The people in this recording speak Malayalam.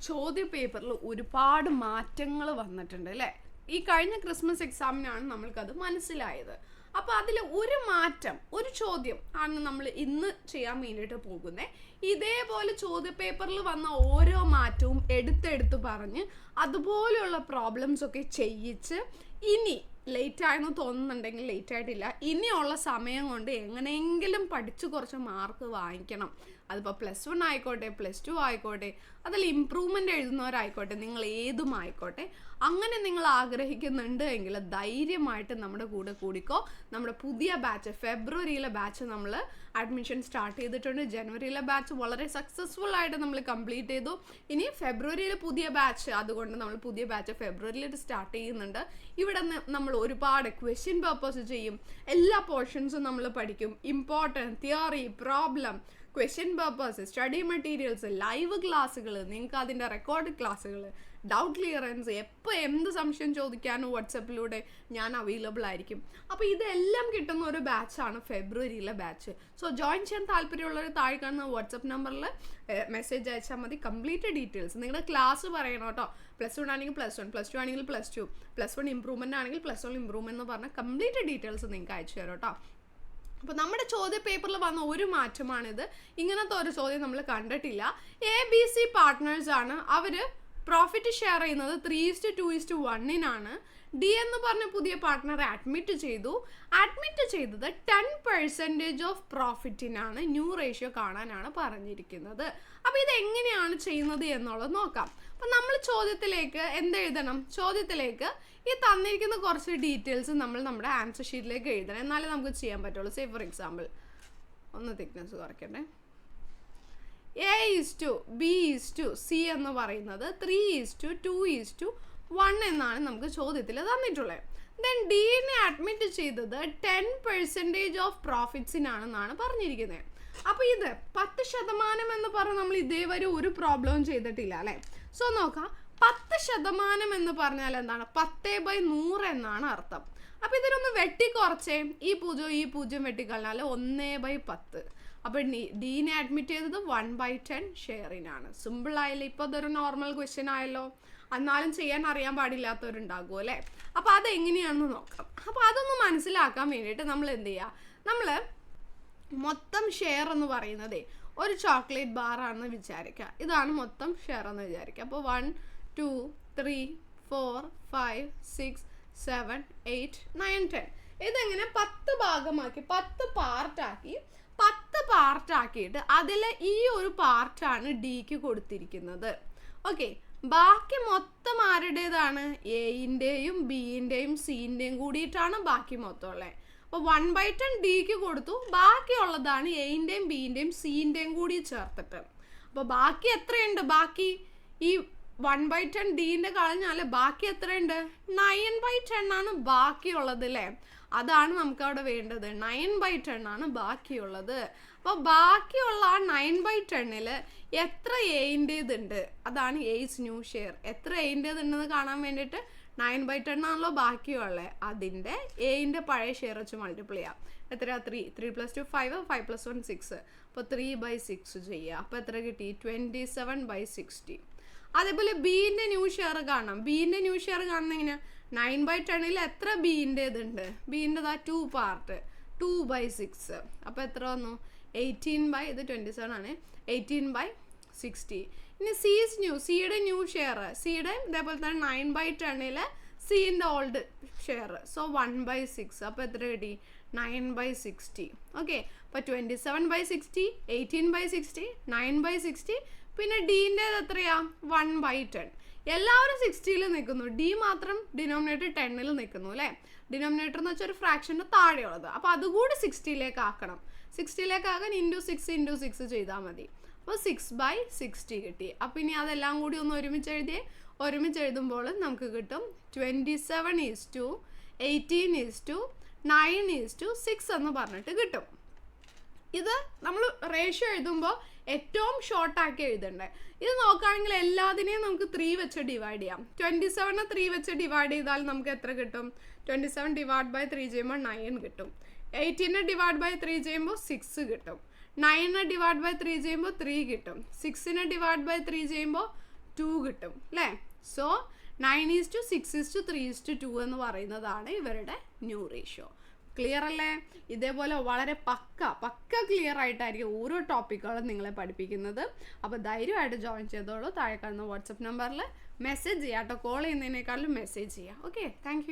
ചോദ്യ പേപ്പറിൽ ഒരുപാട് മാറ്റങ്ങൾ വന്നിട്ടുണ്ട് അല്ലേ? ഈ കഴിഞ്ഞ ക്രിസ്മസ് എക്സാമിനാണ് നമ്മൾക്കത് മനസ്സിലായത്. അപ്പോൾ അതിൽ ഒരു മാറ്റം ഒരു ചോദ്യം ആണ് നമ്മൾ ഇന്ന് ചെയ്യാൻ വേണ്ടിയിട്ട് പോകുന്നത് ഇതേപോലെ ചോദ്യ പേപ്പറിൽ വന്ന ഓരോ മാറ്റവും എടുത്തെടുത്ത് പറഞ്ഞ് അതുപോലെയുള്ള പ്രോബ്ലംസ് ഒക്കെ ചെയ്യിച്ച് ഇനി ലേറ്റ് ആയെന്ന് തോന്നുന്നുണ്ടെങ്കിൽ ലേറ്റ് ആയിട്ടില്ല ഇനിയുള്ള സമയം കൊണ്ട് എങ്ങനെയെങ്കിലും പഠിച്ച് കുറച്ച് മാർക്ക് വാങ്ങിക്കണം. അതിപ്പോൾ പ്ലസ് വൺ ആയിക്കോട്ടെ പ്ലസ് ടു ആയിക്കോട്ടെ അതിൽ ഇമ്പ്രൂവ്മെന്റ് എഴുതുന്നവരായിക്കോട്ടെ നിങ്ങൾ ഏതും ആയിക്കോട്ടെ അങ്ങനെ നിങ്ങൾ ആഗ്രഹിക്കുന്നുണ്ട് എങ്കിൽ ധൈര്യമായിട്ട് നമ്മുടെ കൂടെ കൂടിക്കോ. നമ്മുടെ പുതിയ ബാച്ച് ഫെബ്രുവരിയിലെ ബാച്ച് നമ്മൾ അഡ്മിഷൻ സ്റ്റാർട്ട് ചെയ്തിട്ടുണ്ട്. ജനുവരിയിലെ ബാച്ച് വളരെ സക്സസ്ഫുൾ ആയിട്ട് നമ്മൾ കംപ്ലീറ്റ് ചെയ്തു. ഇനി ഫെബ്രുവരിയിലെ പുതിയ ബാച്ച് അതുകൊണ്ട് നമ്മൾ പുതിയ ബാച്ച് ഫെബ്രുവരിയിൽ സ്റ്റാർട്ട് ചെയ്യുന്നുണ്ട്. ഇവിടെ നമ്മൾ ഒരുപാട് ക്വസ്റ്റ്യൻ പേപ്പേഴ്സ് ചെയ്യും. എല്ലാ പോർഷൻസും നമ്മൾ പഠിക്കും. Important theory problem question papers study materials live ക്ലാസ്സുകൾ നിങ്ങൾക്ക് അതിന്റെ റെക്കോർഡ് ക്ലാസ്സുകൾ ഡൗട്ട് ക്ലിയറൻസ് എപ്പോൾ എന്ത് സംശയം ചോദിക്കാനും വാട്സപ്പിലൂടെ ഞാൻ അവൈലബിൾ ആയിരിക്കും. അപ്പോൾ ഇതെല്ലാം കിട്ടുന്ന ഒരു ബാച്ചാണ് ഫെബ്രുവരിയിലെ ബാച്ച് സോ ജോയിൻ ചെയ്യാൻ താല്പര്യമുള്ളവർ താഴെ കാണുന്ന വാട്സപ്പ് നമ്പറിൽ മെസ്സേജ് അയച്ചാൽ മതി. കംപ്ലീറ്റ് ഡീറ്റെയിൽസ് നിങ്ങളുടെ ക്ലാസ് പറയണം കേട്ടോ. പ്ലസ് വൺ ആണെങ്കിൽ പ്ലസ് വൺ പ്ലസ് ടു ആണെങ്കിൽ plus two plus one improvement ആണെങ്കിൽ പ്ലസ് വൺ ഇമ്പ്രൂവ്മെന്റ് എന്ന് പറഞ്ഞാൽ കംപ്ലീറ്റ് ഡീറ്റെയിൽസ് നിങ്ങൾക്ക് അയച്ചു തരാം കേട്ടോ. അപ്പോൾ നമ്മുടെ ചോദ്യ പേപ്പറിൽ വന്ന ഒരു മാറ്റമാണിത്. ഇങ്ങനത്തെ ഒരു ചോദ്യം നമ്മൾ കണ്ടിട്ടില്ല. എ ബി സി പാർട്ട്നേഴ്സ് ആണ്. അവർ പ്രോഫിറ്റ് ഷെയർ ചെയ്യുന്നത് three is to two is to വണ്ണിനാണ് D എന്ന് പറഞ്ഞ പുതിയ പാർട്ട്ണറെ അഡ്മിറ്റ് ചെയ്തു. അഡ്മിറ്റ് ചെയ്തത് ടെൻ പെർസെന്റേജ് ഓഫ് പ്രോഫിറ്റിനാണ് ന്യൂ റേഷ്യോ കാണാനാണ് പറഞ്ഞിരിക്കുന്നത്. അപ്പോൾ ഇത് എങ്ങനെയാണ് ചെയ്യുന്നത് എന്നുള്ളത് നോക്കാം. അപ്പം നമ്മൾ ചോദ്യത്തിലേക്ക് എന്ത് എഴുതണം? ചോദ്യത്തിലേക്ക് ഈ തന്നിരിക്കുന്ന കുറച്ച് ഡീറ്റെയിൽസ് നമ്മൾ നമ്മുടെ ആൻസർ ഷീറ്റിലേക്ക് എഴുതണം. എന്നാലേ നമുക്ക് ചെയ്യാൻ പറ്റുള്ളൂ. സേ ഫോർ എക്സാമ്പിൾ ഒന്ന് thickness കുറയ്ക്കട്ടെ A is to B is to C എന്ന് പറയുന്നത് three is to two is to one എന്നാണ് നമുക്ക് ചോദ്യത്തിൽ തന്നിട്ടുള്ളത്. ദെൻ ഡീനെ അഡ്മിറ്റ് ചെയ്തത് ടെൻ പെർസെന്റേജ് ഓഫ് പ്രോഫിറ്റ്സിനാണെന്നാണ് പറഞ്ഞിരിക്കുന്നത്. അപ്പോൾ ഇത് പത്ത് ശതമാനം എന്ന് പറഞ്ഞ് നമ്മൾ ഇതേവരെ ഒരു പ്രോബ്ലവും ചെയ്തിട്ടില്ല അല്ലേ? സോ നോക്കാം. പത്ത് ശതമാനം എന്ന് പറഞ്ഞാൽ എന്താണ്? പത്തേ ബൈ നൂറ് എന്നാണ് അർത്ഥം. അപ്പോൾ ഇതിനൊന്ന് വെട്ടിക്കുറച്ചേ. ഈ പൂജ്യം ഈ പൂജ്യം വെട്ടിക്കളഞ്ഞാൽ ഒന്നേ ബൈ പത്ത്. അപ്പോൾ ഡീനെ അഡ്മിറ്റ് ചെയ്തത് വൺ ബൈ ടെൻ ഷെയറിനാണ്. സിമ്പിൾ ആയില്ല ഇപ്പോൾ അതൊരു നോർമൽ ക്വസ്റ്റ്യൻ ആയല്ലോ. എന്നാലും ചെയ്യാൻ അറിയാൻ പാടില്ലാത്തവരുണ്ടാകും അല്ലേ? അപ്പോൾ അതെങ്ങനെയാണെന്ന് നോക്കാം. അപ്പോൾ അതൊന്ന് മനസ്സിലാക്കാൻ വേണ്ടിയിട്ട് നമ്മൾ എന്ത് ചെയ്യുക നമ്മൾ മൊത്തം ഷെയർ എന്ന് പറയുന്നതേ ഒരു ചോക്ലേറ്റ് ബാർ ആണെന്ന് വിചാരിക്കുക. ഇതാണ് മൊത്തം ഷെയർ എന്ന് വിചാരിക്കുക. അപ്പോൾ one two three four five six seven eight nine ten ഇതെങ്ങനെ പത്ത് ഭാഗമാക്കി പത്ത് പാർട്ടാക്കി പത്ത് പാർട്ടാക്കിയിട്ട് അതിൽ ഈ ഒരു പാർട്ടാണ് ഡിക്ക് കൊടുത്തിരിക്കുന്നത്. ഓക്കെ ബാക്കി മൊത്തം ആരുടേതാണ്? എയിന്റെയും ബിയിന്റെയും സീന്റെയും കൂടിയിട്ടാണ് ബാക്കി മൊത്തം ഉള്ളത് അപ്പോൾ വൺ ബൈ ടെൻ ഡിക്ക് കൊടുത്തു. ബാക്കിയുള്ളതാണ് എയിന്റെയും ബിയിന്റെയും സീന്റെയും കൂടി ചേർത്തിട്ട്. അപ്പോൾ ബാക്കി എത്രയുണ്ട്? ബാക്കി ഈ വൺ ബൈ ടെൻ ഡീന്റെ കളഞ്ഞാൽ ബാക്കി എത്രയുണ്ട്? നയൻ ബൈ ടെൻ ആണ് ബാക്കിയുള്ളത് അല്ലേ അതാണ് നമുക്ക് അവിടെ വേണ്ടത്. നയൻ ബൈ ടെൻ ആണ് ബാക്കിയുള്ളത്. അപ്പോൾ ബാക്കിയുള്ള ആ നയൻ ബൈ ടെണ്ണിൽ എത്ര എയിന്റേതുണ്ട് അതാണ് എയ്സ് ന്യൂ ഷെയർ എത്ര എയിന്റേതുണ്ടെന്ന് കാണാൻ വേണ്ടിയിട്ട് നയൻ ബൈ ടെൻ ആണല്ലോ ബാക്കിയുള്ളത് അതിന്റെ എയിന്റെ പഴയ ഷെയർ വെച്ച് മൾട്ടിപ്ലൈ ചെയ്യാം. എത്ര three three plus two five five plus one six അപ്പോൾ ത്രീ ബൈ സിക്സ് ചെയ്യുക അപ്പോൾ എത്ര കിട്ടി? ട്വന്റി സെവൻ ബൈ സിക്സ്റ്റി അതേപോലെ ബീന്റെ ന്യൂ ഷെയർ കാണാം. ബീന്റെ ന്യൂ ഷെയർ കാണുന്ന എങ്ങനെയാ? നയൻ ബൈ ടെണിൽ എത്ര ബീന്റേതുണ്ട് ബീന്റെതാ two part two by six അപ്പോൾ എത്ര വന്നു? എയ്റ്റീൻ ബൈ ഇത് ട്വന്റി സെവൻ ആണ്. എയ്റ്റീൻ ബൈ സിക്സ്റ്റി ഇനി സീസ് ന്യൂ സിയുടെ ന്യൂ ഷെയർ സിയുടെ ഇതേപോലെ തന്നെ നയൻ ബൈ ടെണ്ണിൽ സീന്റെ old share so one by six അപ്പോൾ എത്ര കിട്ടി? നയൻ ബൈ സിക്സ്റ്റി ഓക്കെ അപ്പോൾ twenty seven by sixty eighteen by sixty nine by sixty പിന്നെ ഡീന്റേത് എത്രയാ? വൺ ബൈ ടെൻ എല്ലാവരും സിക്സ്റ്റിയിൽ നിൽക്കുന്നു. ഡി മാത്രം ഡിനോമിനേറ്റർ ടെന്നിൽ നിൽക്കുന്നു അല്ലേ? ഡിനോമിനേറ്റർ എന്ന് വെച്ചാൽ ഒരു ഫ്രാക്ഷന്റെ താഴെയുള്ളത്. അപ്പോൾ അതുകൂടി സിക്സ്റ്റിയിലേക്ക് ആക്കണം. സിക്സ്റ്റിയിലേക്ക് ആക്കാൻ ഇന്റു സിക്സ് ഇന്റു സിക്സ് ചെയ്താൽ മതി. അപ്പോൾ സിക്സ് ബൈ സിക്സ്റ്റി കിട്ടി. അപ്പോൾ ഇനി അതെല്ലാം കൂടി ഒന്ന് ഒരുമിച്ച് എഴുതി ഒരുമിച്ച് എഴുതുമ്പോൾ നമുക്ക് കിട്ടും twenty seven is to eighteen is to nine is to six എന്ന് പറഞ്ഞിട്ട് കിട്ടും. ഇത് നമ്മൾ റേഷ്യോ എഴുതുമ്പോൾ ഏറ്റവും ഷോർട്ടാക്കി എഴുതണ്ടേ. ഇത് നോക്കുകയാണെങ്കിൽ എല്ലാത്തിനെയും നമുക്ക് ത്രീ വെച്ച് ഡിവൈഡ് ചെയ്യാം. ട്വന്റി സെവനെ ത്രീ വെച്ച് ഡിവൈഡ് ചെയ്താൽ നമുക്ക് എത്ര കിട്ടും? Twenty seven divide by three ചെയ്യുമ്പോൾ നയൻ കിട്ടും എയ്റ്റീനെ ഡിവൈഡ് ബൈ ത്രീ ചെയ്യുമ്പോൾ സിക്സ് കിട്ടും. നയനെ ഡിവൈഡ് ബൈ ത്രീ ചെയ്യുമ്പോൾ ത്രീ കിട്ടും. സിക്സിനെ ഡിവൈഡ് ബൈ ത്രീ ചെയ്യുമ്പോൾ ടു കിട്ടും അല്ലേ so nine is to six is to three is to two എന്ന് പറയുന്നതാണ് ഇവരുടെ ന്യൂ റേഷ്യോ ക്ലിയർ അല്ലേ? ഇതേപോലെ വളരെ പക്ക പക്ക ക്ലിയർ ആയിട്ടായിരിക്കും ഓരോ ടോപ്പിക്കുകളും നിങ്ങളെ പഠിപ്പിക്കുന്നത്. അപ്പോൾ ധൈര്യമായിട്ട് ജോയിൻ ചെയ്തോളൂ. താഴെ കാണുന്ന വാട്സപ്പ് നമ്പറിൽ മെസ്സേജ് ചെയ്യാം. കേട്ടോ കോൾ ചെയ്യുന്നതിനേക്കാളും മെസ്സേജ് ചെയ്യാം. Okay thank